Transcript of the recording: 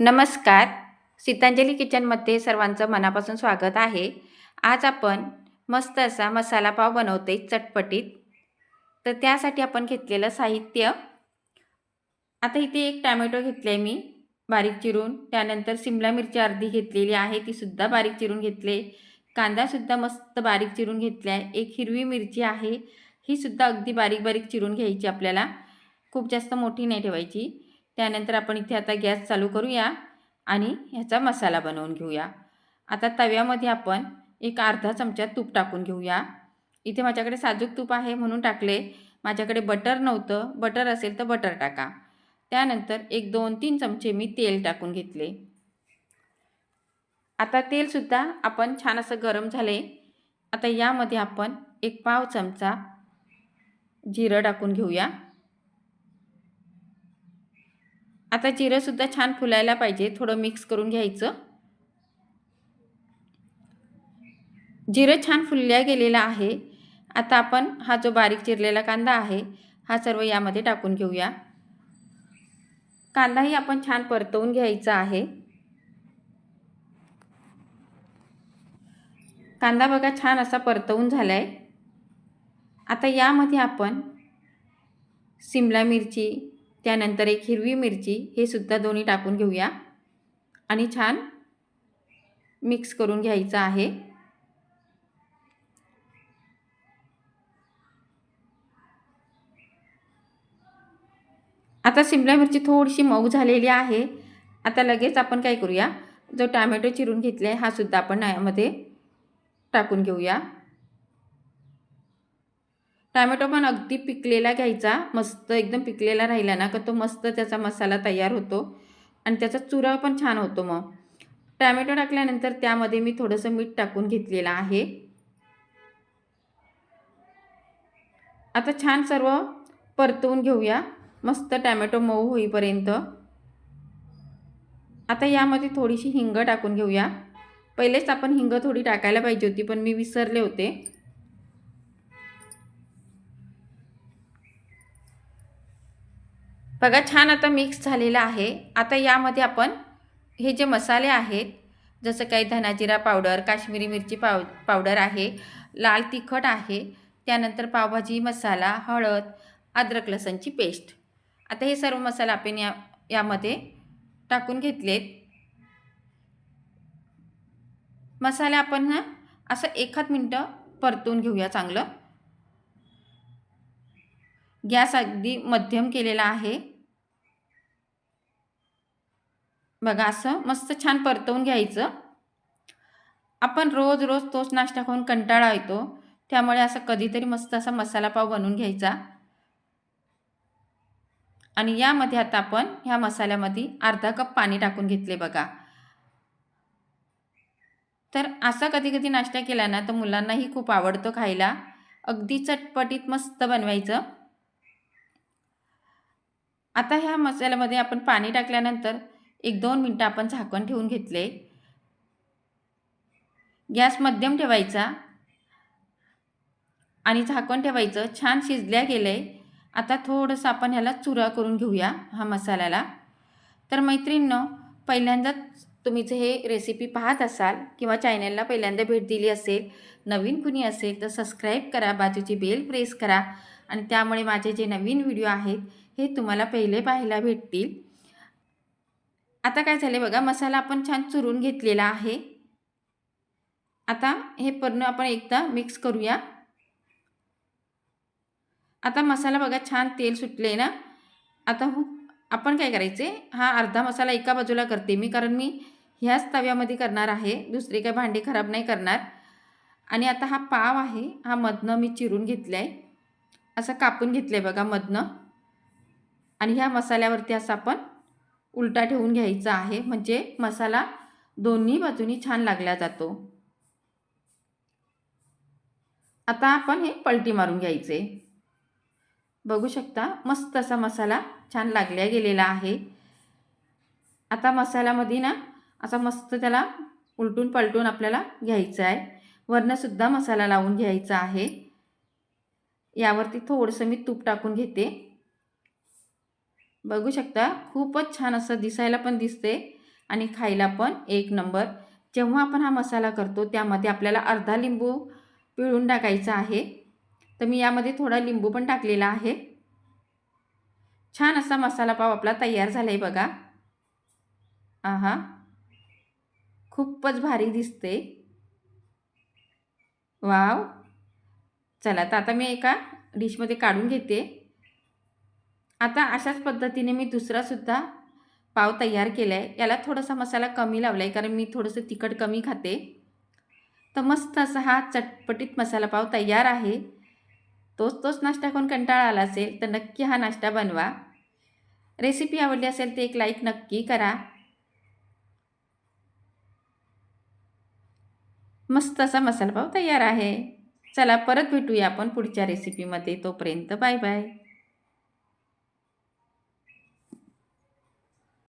नमस्कार. सीतांजली किचनमध्ये सर्वांचं मनापासून स्वागत आहे. आज आपण मस्त असा मसाला पाव बनवते चटपटीत. तर त्यासाठी आपण घेतलेलं साहित्य. आता इथे एक टॅमॅटो घेतले आहे मी बारीक चिरून. त्यानंतर सिमला मिरची अर्धी घेतलेली आहे तीसुद्धा बारीक चिरून घेतले. कांदासुद्धा मस्त बारीक चिरून घेतला आहे एक हिरवी मिरची आहे ही सुद्धा अगदी बारीक बारीक चिरून घ्यायची आपल्याला. खूप जास्त मोठी नाही ठेवायची. त्यानंतर आपण इथे आता गॅस चालू करूया आणि ह्याचा मसाला बनवून घेऊया. आता तव्यामध्ये आपण एक अर्धा चमचा तूप टाकून घेऊया. इथे माझ्याकडे साजूक तूप आहे म्हणून टाकले. माझ्याकडे बटर नव्हतं. बटर असेल तर बटर टाका. त्यानंतर एक दोन तीन चमचे मी तेल टाकून घेतले. आता तेलसुद्धा आपण छान असं गरम झाले. आता यामध्ये आपण एक पाव चमचा जिरं टाकून घेऊया. आता जिरंसुद्धा छान फुलायला पाहिजे. थोडं मिक्स करून घ्यायचं. जिरं छान फुलल्या गेलेलं आहे. आता आपण हा जो बारीक चिरलेला कांदा आहे हा सर्व यामध्ये टाकून घेऊया. कांदाही आपण छान परतवून घ्यायचा आहे. कांदा बघा छान असा परतवून झाला आहे आता यामध्ये आपण सिमला मिरची त्यानंतर एक हिरवी मिरची हे सुद्धा दोन्ही टाकून घेऊया. आणि छान मिक्स करून घ्यायचं आहे. आता सिमला मिरची थोडीशी मऊ झालेली आहे. आता लगेच आपण काय करूया? जो टॅमॅटो चिरून घेतला आहे हा सुद्धा आपण यामध्ये टाकून घेऊया. टॅमॅटो पण अगदी पिकलेला घ्यायचा. मस्त एकदम पिकलेला राहिला ना का तो मस्त त्याचा मसाला तयार होतो आणि त्याचा चुरा पण छान होतो मग. टॅमॅटो टाकल्यानंतर त्यामध्ये मी थोडंसं मीठ टाकून घेतलेलं आहे. आता छान सर्व परतवून घेऊया. मस्त टॅमॅटो मऊ होईपर्यंत. आता यामध्ये थोडीशी हिंग टाकून घेऊया. पहिलेच आपण हिंग थोडी टाकायला पाहिजे होती पण मी विसरले होते. बघा छान आता मिक्स झालेलं आहे. आता यामध्ये आपण हे जे मसाले आहेत जसं काही धनाजिरा पावडर काश्मीरी मिरची पाव पावडर आहे लाल तिखट आहे त्यानंतर पावभाजी मसाला हळद अद्रक लसणची पेस्ट. आता हे सर्व मसाला आपण या यामध्ये टाकून घेतलेत. मसाले आपण ना असं एखाद मिनटं परतून घेऊया चांगलं. गॅस अगदी मध्यम केलेला आहे. बघा असं मस्त छान परतवून घ्यायचं. आपण रोज रोज तोच नाश्ता खाऊन कंटाळा येतो. त्यामुळे असं कधीतरी मस्त असा मसाला पाव बनवून घ्यायचा. आणि यामध्ये आता आपण ह्या मसाल्यामध्ये अर्धा कप पाणी टाकून घेतले बघा. तर असा कधी कधी नाश्ता केला ना तर मुलांनाही खूप आवडतो खायला. अगदी चटपटीत मस्त बनवायचं. आता ह्या मसाल्यामध्ये आपण पाणी टाकल्यानंतर एक दोन मिनटं आपण झाकण ठेवून घेतले. गॅस मध्यम ठेवायचा. आणि झाकण ठेवायचं. छान शिजल्या गेलं आहे आता थोडंसं आपण ह्याला चुरा करून घेऊया हा मसाल्याला. तर मैत्रिणीनं पहिल्यांदाच तुम्ही हे रेसिपी पाहत असाल किंवा चॅनलला पहिल्यांदा भेट दिली असेल नवीन कुणी असेल तर सबस्क्राईब करा बाजूची बेल प्रेस करा. आणि त्यामुळे माझे जे नवीन व्हिडिओ आहेत हे तुम्हाला पहिले पाहायला भेटतील. आता काय झाले बघा मसाला आपण छान चुरून घेतलेला आहे. आता हे पूर्ण आपण एकदा मिक्स करूया. आता मसाला बघा छान तेल सुटले ना. आता हो आपण काय करायचे हा अर्धा मसाला एका बाजूला करते मी कारण मी ह्याच तव्यामध्ये करणार आहे. दुसरे काय भांडी खराब नाही करणार. आणि आता हा पाव आहे हा मधनं मी चिरून घेतला आहे असं कापून घेतलं आहे बघा मधनं. आणि ह्या मसाल्यावरती असं आपण उलटा ठेवून घ्यायचा आहे. म्हणजे मसाला दोन्ही बाजूनी छान लागला जातो. आता आपण हे पलटी मारून घ्यायचे. बघू शकता मस्त असा मसाला छान लागल्या गेलेला आहे. आता मसाल्यामध्ये ना असा मस्त त्याला उलटून पलटून आपल्याला घ्यायचं आहे. वरनंसुद्धा मसाला लावून घ्यायचा आहे. यावरती थोडंसं मी तूप टाकून घेते. बघू शकता खूपच छान असं दिसायला पण दिसते आणि खायला पण एक नंबर. जेव्हा आपण हा मसाला करतो त्यामध्ये आपल्याला अर्धा लिंबू पिळून टाकायचा आहे. तर मी यामध्ये थोडा लिंबू पण टाकलेला आहे. छान असा मसाला पाव आपला तयार झाला आहे बघा. आहा. खूपच भारी दिसते. वाव. चला तर आता मी एका डिशमध्ये काढून घेते. आता अशाच पद्धतीने मी दुसरासुद्धा पाव तयार केला आहे याला थोडासा मसाला कमी लावला आहे कारण मी थोडंसं तिखट कमी खाते. तर मस्त असा हा चटपटीत मसाला पाव तयार आहे. तोच तोच नाश्ता कोण कंटाळा आला असेल तर नक्की हा नाश्ता बनवा. रेसिपी आवडली असेल तर एक लाईक नक्की करा. मस्त असा मसाला पाव तयार आहे. चला परत भेटूया आपण पुढच्या रेसिपीमध्ये. तोपर्यंत बाय बाय.